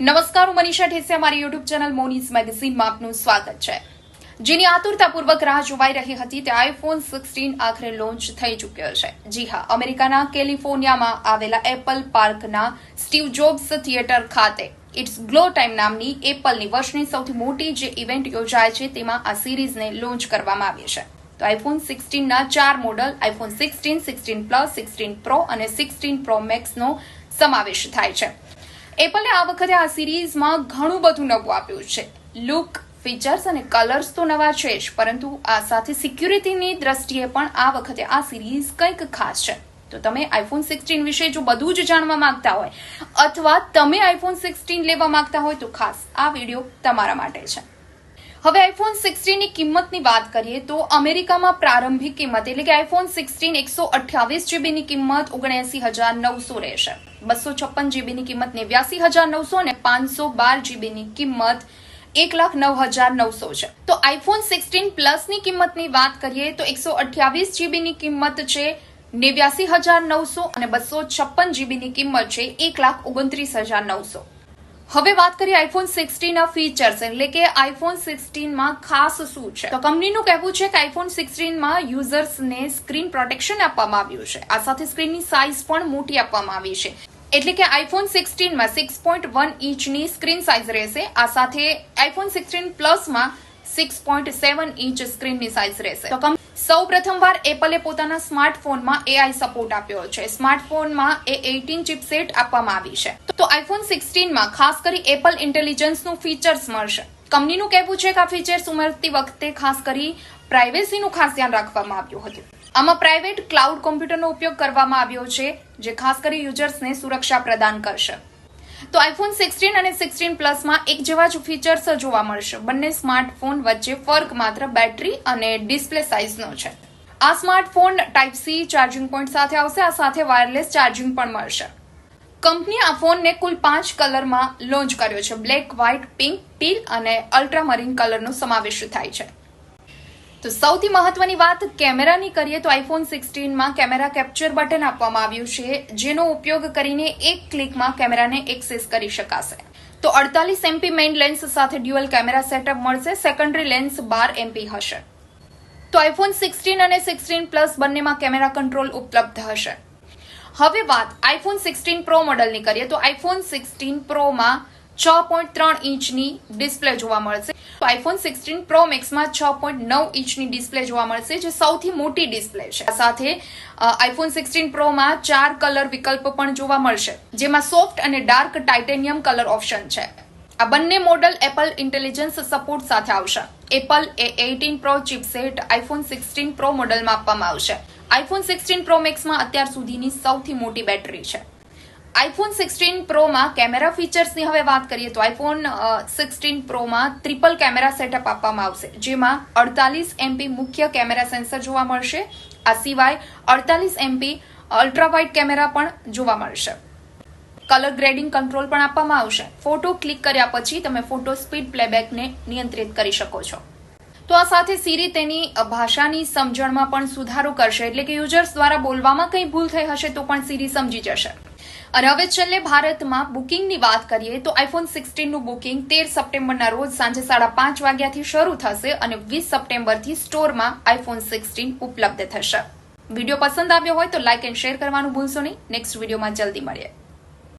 નમસ્કાર, હું મનીષા ઠેસે મારી યુટ્યુબ ચેનલ મોનીસ મેગઝીનમાં આપનું સ્વાગત છે. જેની આતુરતાપૂર્વક રાહ જોવાઈ રહી હતી તે આઈફોન સિક્સટીન આખરે લોન્ચ થઈ ચૂક્યો છે. જી હા, અમેરિકાના કેલિફોર્નિયામાં આવેલા એપલ પાર્કના સ્ટીવ જોબ્સ થિયેટર ખાતે ઇટ્સ ગ્લો ટાઈમ નામની એપલની વર્ષની સૌથી મોટી જે ઇવેન્ટ યોજાય છે, તેમાં આ સિરીઝને લોન્ચ કરવામાં આવી છે. તો આઈફોન સિક્સટીનના ચાર model iPhone sixteen sixteen plus sixteen pro અને સિક્સટીન પ્રો મેક્સનો સમાવેશ થાય છે. એપલે આ વખતે આ સિરીઝમાં ઘણું બધું નવું આપ્યું છે. લુક ફીચર્સ અને કલર્સ તો નવા છે જ, પરંતુ આ સાથે સિક્યુરિટીની દ્રષ્ટિએ પણ આ વખતે આ સિરીઝ કંઈક ખાસ છે. તો તમે આઈફોન સિક્સટીન વિશે જો બધું જ જાણવા માંગતા હોય, અથવા તમે આઈફોન સિક્સટીન લેવા માંગતા હોય તો ખાસ આ વીડિયો તમારા માટે છે. હવે આઈફોન સિક્સટીનની કિંમતની વાત કરીએ તો અમેરિકામાં પ્રારંભિક કિંમત એટલે કે આઈફોન સિક્સટીન એકસો અઠ્યાવીસ જીબીની કિંમત ઓગણએસી હજાર નવસો રહેશે. બસો છપ્પન જીબીની કિંમત નેવ્યાસી હજાર નવસો અને પાંચસો બાર જીબીની કિંમત એક લાખ નવ હજાર નવસો છે. તો આઈફોન સિક્સટીન પ્લસની કિંમતની વાત કરીએ તો એકસો અઠ્યાવીસ જીબીની કિંમત છે નેવ્યાસી હજાર નવસો અને બસો છપ્પન જીબીની કિંમત છે એક લાખ ઓગણત્રીસ હજાર નવસો. હવે વાત કરીએ આઈફોન સિક્સટીન ના ફીચર્સ એટલે કે આઈફોન સિક્સટીનમાં ખાસ શું છે? તો કંપનીનું કહેવું છે કે આઈફોન સિક્સટીનમાં યુઝર્સને સ્ક્રીન પ્રોટેક્શન આપવામાં આવ્યું છે. આ સાથે સ્ક્રીનની સાઇઝ પણ મોટી આપવામાં આવી છે. એટલે કે આઈફોન સિક્સટીનમાં સિક્સ પોઈન્ટ વન ઇંચની સ્ક્રીન સાઇઝ રહેશે. આ સાથે આઈફોન સિક્સટીન પ્લસમાં સિક્સ પોઈન્ટ સેવન ઇંચ સ્ક્રીનની સાઇઝ રહેશે. તો સૌ પ્રથમવાર એપલે પોતાના સ્માર્ટફોનમાં એઆઈ સપોર્ટ આપ્યો છે. સ્માર્ટફોનમાં એ એઇટીન ચિપસેટ આપવામાં આવી છે. તો આઈફોન સિક્સટીનમાં ખાસ કરી એપલ ઇન્ટેલિજન્સનું ફીચર્સ મળશે. કંપનીનું કહેવું છે કે આ ફીચર્સ ઉમેરતી વખતે ખાસ કરી પ્રાઇવેસીનું ખાસ ધ્યાન રાખવામાં આવ્યું હતું. આમાં પ્રાઇવેટ ક્લાઉડ કોમ્પ્યુટરનો ઉપયોગ કરવામાં આવ્યો છે, જે ખાસ કરી યુઝર્સને સુરક્ષા પ્રદાન કરશે. તો આઈફોન સિક્સટીન અને સિક્સટીન પ્લસમાં એક જેવા જ ફીચર્સ જોવા મળશે. બંને સ્માર્ટફોન વચ્ચે ફર્ક માત્ર બેટરી અને ડિસ્પ્લે સાઇઝનો છે. આ smartphone type C charging point સાથે આવશે, આ સાથે વાયરલેસ ચાર્જિંગ પણ મળશે. કંપની આ ફોનને કુલ પાંચ કલરમાં લોન્ચ કર્યો છે. બ્લેક વ્હાઇટ પિંક ટીલ અને અલ્ટ્રામરીન કલરનો સમાવેશ થાય છે. તો સૌથી મહત્વની વાત કેમેરાની કરીએ તો આઈફોન સિક્સટીનમાં કેમેરા કેપ્ચર બટન આપવામાં આવ્યું છે, જેનો ઉપયોગ કરીને એક ક્લિકમાં કેમેરાને એક્સેસ કરી શકાશે. તો અડતાલીસ એમપી મેઇન લેન્સ સાથે ડ્યુઅલ કેમેરા સેટઅપ મળશે સેકન્ડરી લેન્સ બાર એમપી હશે. તો આઈફોન સિક્સટીન અને સિક્સટીન પ્લસ બંનેમાં કેમેરા કંટ્રોલ ઉપલબ્ધ હશે. હવે વાત આઈફોન સિક્સટીન પ્રો મોડલની કરીએ તો આઈફોન સિક્સટીન પ્રોમાં છ પોઈન્ટ ત્રણ ઇંચની ડિસ્પ્લે જોવા મળશે. આઈફોન સિક્સટીન પ્રો મેક્સમાં છ પોઈન્ટ નવ ઇંચની ડિસ્પ્લે જોવા મળશે, જે સૌથી મોટી ડિસ્પ્લે છે. સાથે આઈફોન સિક્સટીન પ્રોમાં ચાર કલર વિકલ્પ પણ જોવા મળશે, જેમાં સોફ્ટ અને ડાર્ક ટાઇટેનિયમ કલર ઓપ્શન છે. આ બંને મોડલ એપલ ઇન્ટેલિજન્સ સપોર્ટ સાથે આવશે. Apple A eighteen pro chipset iPhone sixteen pro મોડલમાં આપવામાં આવશે. આઈફોન સિક્સટીન પ્રો મેક્સમાં અત્યાર સુધીની સૌથી મોટી બેટરી છે. આઈફોન સિક્સટીન પ્રોમાં કેમેરા ફીચર્સની હવે વાત કરીએ તો આઈફોન સિક્સટીન પ્રોમાં ટ્રિપલ કેમેરા સેટઅપ આપવામાં આવશે. જેમાં અડતાલીસ એમપી મુખ્ય કેમેરા સેન્સર જોવા મળશે. આ સિવાય અડતાલીસ એમપી અલ્ટ્રાવાઇટ કેમેરા પણ જોવા મળશે. કલર ગ્રેડિંગ કંટ્રોલ પણ આપવામાં આવશે. ફોટો ક્લિક કર્યા પછી તમે ફોટો સ્પીડ પ્લેબેકને નિયંત્રિત કરી શકો છો. તો આ સાથે સીરી તેની ભાષાની સમજણમાં પણ સુધારો કરશે. એટલે કે યુઝર્સ દ્વારા બોલવામાં કંઈ ભૂલ થઈ હશે તો પણ સીરી સમજી જશે. અને હવે છેલ્લે ભારતમાં બુકિંગની વાત કરીએ તો આઈફોન સિક્સટીનનું બુકિંગ તેર સપ્ટેમ્બરના રોજ સાંજે સાડા પાંચ વાગ્યાથી શરૂ થશે અને વીસ સપ્ટેમ્બરથી સ્ટોરમાં આઈફોન સિક્સટીન ઉપલબ્ધ થશે. વીડિયો પસંદ આવ્યો હોય તો લાઇક એન્ડ શેર કરવાનું ભૂલશો નહીં. નેક્સ્ટ વિડીયોમાં જલ્દી મળીએ.